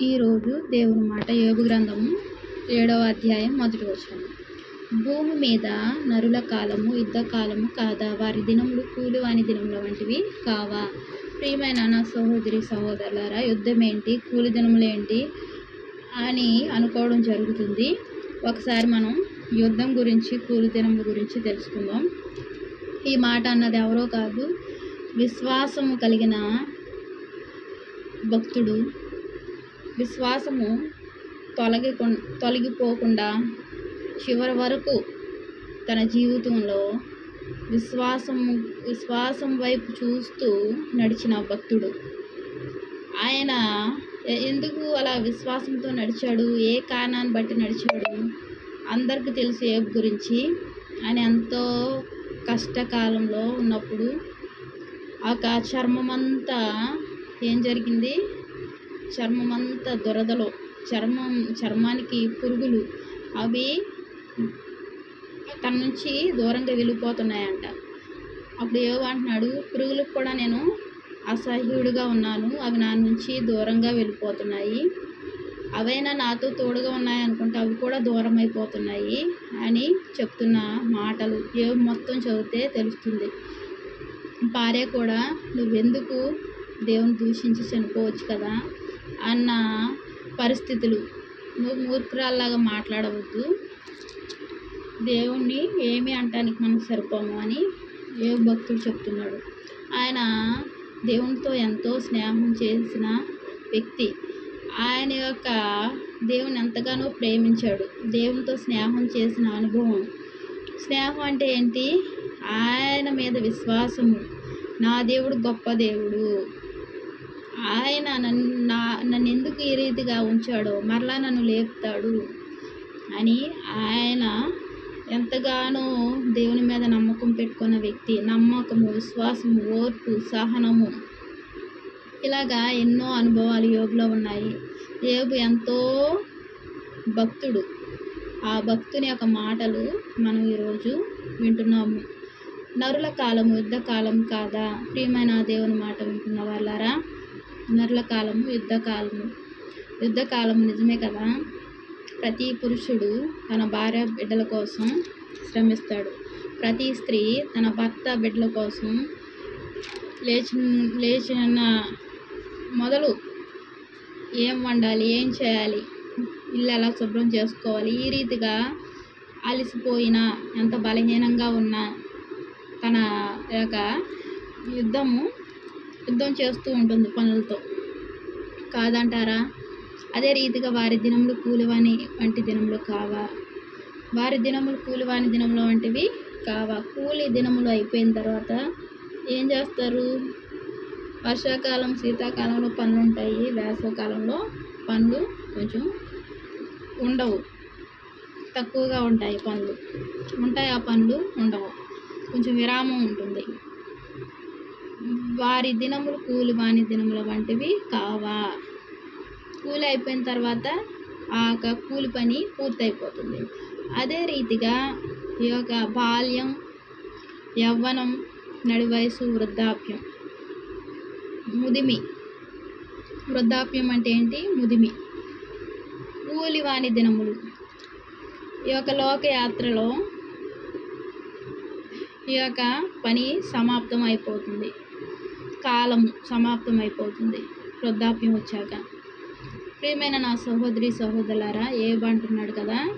ఈరోజు దేవుని మాట యోగు గ్రంథము ఏడవ అధ్యాయం మొదటి వచనం. భూమి మీద నరుల కాలము యుద్ధ కాలము కాదా? వారి దినములు కూలి వాని దినముల వంటివి కావా? ప్రియమైన నా సహోదరి సహోదరులారా యుద్ధం ఏంటి కూలి దినములేంటి అని అనుకోవడం జరుగుతుంది. ఒకసారి మనం యుద్ధం గురించి కూలి దినముల గురించి తెలుసుకుందాం. ఈ మాట అన్నది ఎవరో కాదు విశ్వాసము కలిగిన భక్తుడు విశ్వాసము తొలగి తొలగిపోకుండా చివరి వరకు తన జీవితంలో విశ్వాసం విశ్వాసం వైపు చూస్తూ నడిచిన భక్తుడు. ఆయన ఎందుకు అలా విశ్వాసంతో నడిచాడు? ఏ కారణాన్ని బట్టి నడిచాడు? అందరికీ తెలుసు ఏబు గురించి. ఆయన ఎంతో కష్టకాలంలో ఉన్నప్పుడు ఆ చర్మమంతా చర్మం అంతా ఏం జరిగింది? చర్మం అంతా దురదలో చర్మం చర్మానికి పురుగులు అవి తన నుంచి దూరంగా వెళ్ళిపోతున్నాయంట. అప్పుడు ఏమంటున్నాడు పురుగులకు కూడా నేను అసహ్యుడిగా ఉన్నాను. అవి నా నుంచి దూరంగా వెళ్ళిపోతున్నాయి. అవైనా నాతో తోడుగా ఉన్నాయి అనుకుంటే అవి కూడా దూరం అయిపోతున్నాయి అని చెప్తున్న మాటలు ఏ మొత్తం చదివితే తెలుస్తుంది. భార్య కూడా నువ్వెందుకు దేవుని దూషించి చనిపోవచ్చు కదా? అన్న పరిస్థితులు. నువ్వు మూర్ఖురాల్లాగా మాట్లాడవద్దు. దేవుణ్ణి ఏమి అంటానికి మనం సరిపోము అని ఏ భక్తుడు చెప్తున్నాడు. ఆయన దేవునితో ఎంతో స్నేహం చేసిన వ్యక్తి. ఆయన యొక్క దేవుని ఎంతగానో ప్రేమించాడు. దేవునితో స్నేహం చేసిన అనుభవం. స్నేహం అంటే ఏంటి? ఆయన మీద విశ్వాసము. నా దేవుడు గొప్ప దేవుడు. ఆయన నన్ను నా నన్ను ఎందుకు ఈ రీతిగా ఉంచాడో మరలా నన్ను లేపుతాడు అని ఆయన ఎంతగానో దేవుని మీద నమ్మకం పెట్టుకున్న వ్యక్తి నమ్మకము విశ్వాసము ఓర్పు సహనము. ఇలాగా ఎన్నో అనుభవాలు యోగులో ఉన్నాయి. యోగు ఎంతో భక్తుడు. ఆ భక్తుని యొక్క మాటలు మనం ఈరోజు వింటున్నాము. నరుల కాలము యుద్ధ కాలం కాదా? ప్రియమైన దేవుని మాట వింటున్న వాళ్ళారా పునర్ల కాలము యుద్ధకాలము యుద్ధకాలం నిజమే కదా? ప్రతి పురుషుడు తన భార్య బిడ్డల కోసం శ్రమిస్తాడు. ప్రతి స్త్రీ తన భర్త బిడ్డల కోసం లేచి లేచిన మొదలు ఏం వండాలి ఏం చేయాలి ఇల్లు ఎలా శుభ్రం చేసుకోవాలి ఈ రీతిగా అలసిపోయినా ఎంత బలహీనంగా ఉన్నా తన యొక్క యుద్ధము యుద్ధం చేస్తూ ఉంటుంది పనులతో. కాదంటారా? అదే రీతిగా వారి దినములు కూలివాని వంటి దినములు కావా? వారి దినములు కూలివాని దినములు వంటివి కావా? కూలి దినములు అయిపోయిన తర్వాత ఏం చేస్తారు? వర్షాకాలం శీతాకాలంలో పనులు ఉంటాయి. వేసవకాలంలో పనులు కొంచెం ఉండవు. తక్కువగా ఉంటాయి పనులు. ఉంటాయి ఆ పనులు ఉండవు. కొంచెం విరామం ఉంటుంది. వారి దినములు కూలి వాని దినముల వంటివి కావా. కూలి అయిపోయిన తర్వాత ఆ యొక్క కూలి పని పూర్తయిపోతుంది. అదే రీతిగా ఈ యొక్క బాల్యం యవ్వనం నడివయసు వృద్ధాప్యం. ముదిమి. వృద్ధాప్యం అంటే ఏంటి? ముదిమి. కూలివాణి దినములు. ఈ యొక్క లోకయాత్రలో ఈ యొక్క పని సమాప్తం అయిపోతుంది కాలం సమాప్తం అయిపోతుంది వృద్ధాప్యం వచ్చాక. ప్రియమైన నా సహోదరి సహోదరులారా ఏబంటున్నాడు కదా?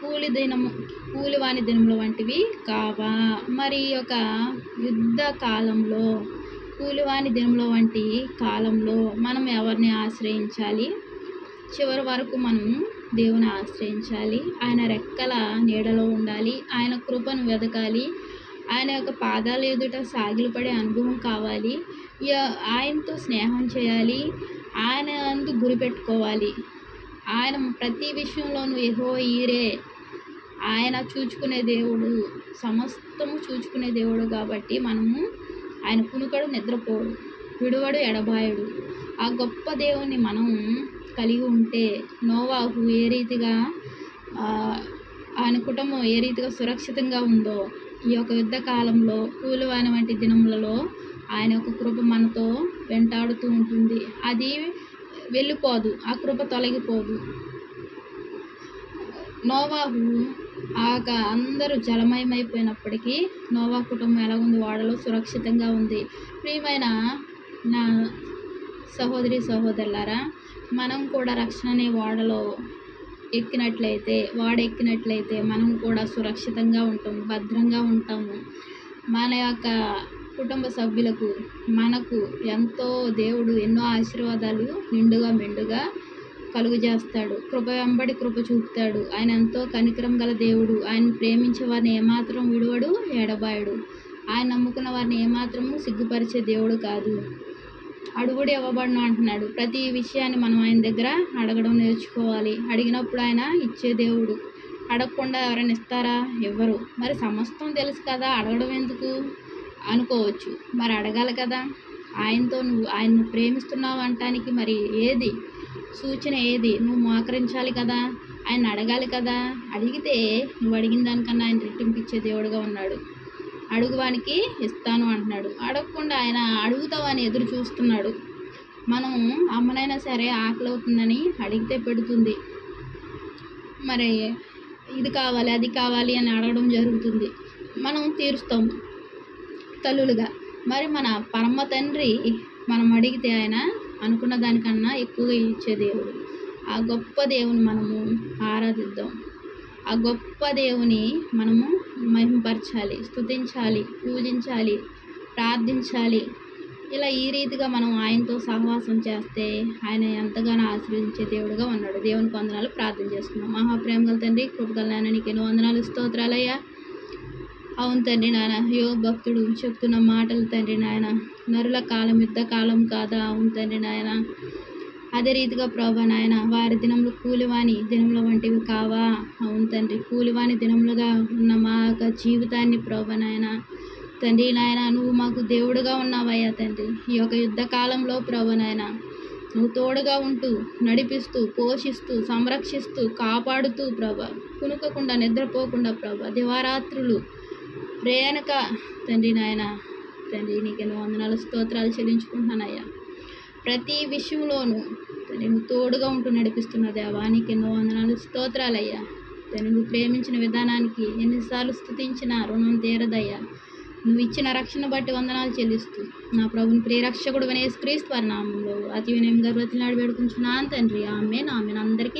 కూలి దినము కూలివాణి దినములు వంటివి కావా? మరి యొక్క యుద్ధ కాలంలో కూలివాణి దినముల వంటి కాలంలో మనం ఎవరిని ఆశ్రయించాలి? చివరి వరకు మనం దేవుని ఆశ్రయించాలి. ఆయన రెక్కల నీడలో ఉండాలి. ఆయన కృపను వెదకాలి. ఆయన యొక్క పాదాల ఎదుట సాగిలపడే అనుభవం కావాలి. ఆయనతో స్నేహం చేయాలి. ఆయన అందు గురి పెట్టుకోవాలి. ఆయన ప్రతి విషయంలోనూ ఎహో ఈరే. ఆయన చూచుకునే దేవుడు సమస్తము చూచుకునే దేవుడు కాబట్టి మనము ఆయన కునుకడు నిద్రపోడు విడువడు ఎడబాయుడు. ఆ గొప్ప దేవుని మనం కలిగి ఉంటే నోవాహు ఏ రీతిగా ఆయన కుటుంబం ఏ రీతిగా సురక్షితంగా ఉందో ఈ యొక్క యుద్ధ కాలంలో కూలివాని వంటి దినములలో ఆయన యొక్క కృప మనతో వెంటాడుతూ ఉంటుంది. అది వెళ్ళిపోదు ఆ కృప తొలగిపోదు. నోవాహు ఆక అందరూ జలమయమైపోయినప్పటికీ నోవా కుటుంబం ఎలా ఉంది వాడలో సురక్షితంగా ఉంది. ప్రియమైన నా సహోదరి సహోదరులారా మనం కూడా రక్షణ అనే వాడలో ఎక్కినట్లయితే వాడెక్కినట్లయితే మనం కూడా సురక్షితంగా ఉంటాం భద్రంగా ఉంటాము. మన యొక్క కుటుంబ సభ్యులకు మనకు ఎంతో దేవుడు ఎన్నో ఆశీర్వాదాలు నిండుగా మెండుగా కలుగు చేస్తాడు కృప వెంబడి కృప చూపుతాడు. ఆయన ఎంతో కనికరం గల దేవుడు. ఆయన ప్రేమించే వారిని ఏమాత్రం విడువడు ఎడబాయడు ఆయన నమ్ముకున్న వారిని ఏమాత్రము సిగ్గుపరిచే దేవుడు కాదు. అడుగుడు ఇవ్వబడను అంటున్నాడు. ప్రతి విషయాన్ని మనం ఆయన దగ్గర అడగడం నేర్చుకోవాలి. అడిగినప్పుడు ఆయన ఇచ్చే దేవుడు. అడగకుండా ఎవరైనా ఇస్తారా? ఇవ్వరు మరి సమస్తం తెలుసు కదా అడగడం ఎందుకు? అనుకోవచ్చు. మరి అడగాలి కదా. ఆయనతో నువ్వు ఆయన్ను ప్రేమిస్తున్నావు అంటానికి మరి ఏది? సూచన ఏది? నువ్వు మోకరించాలి కదా. ఆయన అడగాలి కదా. అడిగితే నువ్వు అడిగిన దానికన్నా ఆయన రెట్టింపు ఇచ్చే దేవుడుగా ఉన్నాడు. అడుగువానికి ఇస్తాను అంటున్నాడు. అడగకుండా ఆయన అడుగుతావని ఎదురు చూస్తున్నాడు. మనం అమ్మనైనా సరే ఆకలి అవుతుందని అడిగితే పెడుతుంది. మరి ఇది కావాలి అది కావాలి అని అడగడం జరుగుతుంది. మనం తీరుస్తాం తల్లులుగా. మరి మన పరమ తండ్రి మనం అడిగితే ఆయన అనుకున్న దానికన్నా ఎక్కువగా ఇచ్చే దేవుడు. ఆ గొప్ప దేవుని మనము ఆరాధిద్దాం. ఆ గొప్ప దేవుని మనము మహిమపరచాలి స్తుతించాలి పూజించాలి ప్రార్థించాలి. ఇలా ఈ రీతిగా మనం ఆయనతో సహవాసం చేస్తే ఆయన ఎంతగానో ఆశ్రయించే దేవుడుగా ఉన్నాడు. దేవుని వందనాలు ప్రార్థన చేసుకున్నాం మహాప్రేమ గల తండ్రి కృపగల నాయన నీకు ఎన్నో వందనాలు స్తోత్రాలయ్యా. అవును తండ్రి నాయన యో భక్తుడు చెప్తున్న మాటలు తండ్రి నాయన నరుల కాలం యుద్ధ కాలం కాదా? అవును తండ్రి నాయన. అదే రీతిగా ప్రభా నాయన వారి దినములు కూలివాణి దినముల వంటివి కావా? అవును తండ్రి కూలివాణి దినములుగా ఉన్న మా యొక్క జీవితాన్ని ప్రభా నాయన తండ్రి నాయన నువ్వు మాకు దేవుడుగా ఉన్నావయ్యా తండ్రి. ఈ యొక్క యుద్ధ కాలంలో ప్రభా నాయన నువ్వు తోడుగా ఉంటూ నడిపిస్తూ పోషిస్తూ సంరక్షిస్తూ కాపాడుతూ ప్రభా కునుకకుండా నిద్రపోకుండా ప్రభా దివారాత్రులు ప్రేయనక తండ్రి నాయన తండ్రి నీకు ఎన్నో వందనాలు స్తోత్రాలు చెల్లించుకుంటున్నానయ్యా. ప్రతి విషయంలోనూ తండ్రి తోడుగా ఉంటూ నడిపిస్తున్న దేవా నీకు ఎన్నో వందనాలు. స్తోత్రాలయ్యా తండ్రి నువ్వు ప్రేమించిన విధానానికి ఎన్నిసార్లు స్థుతించిన రుణం తీరదయ్యా. నువ్వు ఇచ్చిన రక్షణ బట్టి వందనాలు చెల్లిస్తూ నా ప్రభుని ప్రియరక్షకుడు వినేసి క్రీస్తు వారి నామంలో అతి వినయంగా నాడు వేడుకుంటున్నాను తండ్రి. ఆమె ఆమె అందరికీ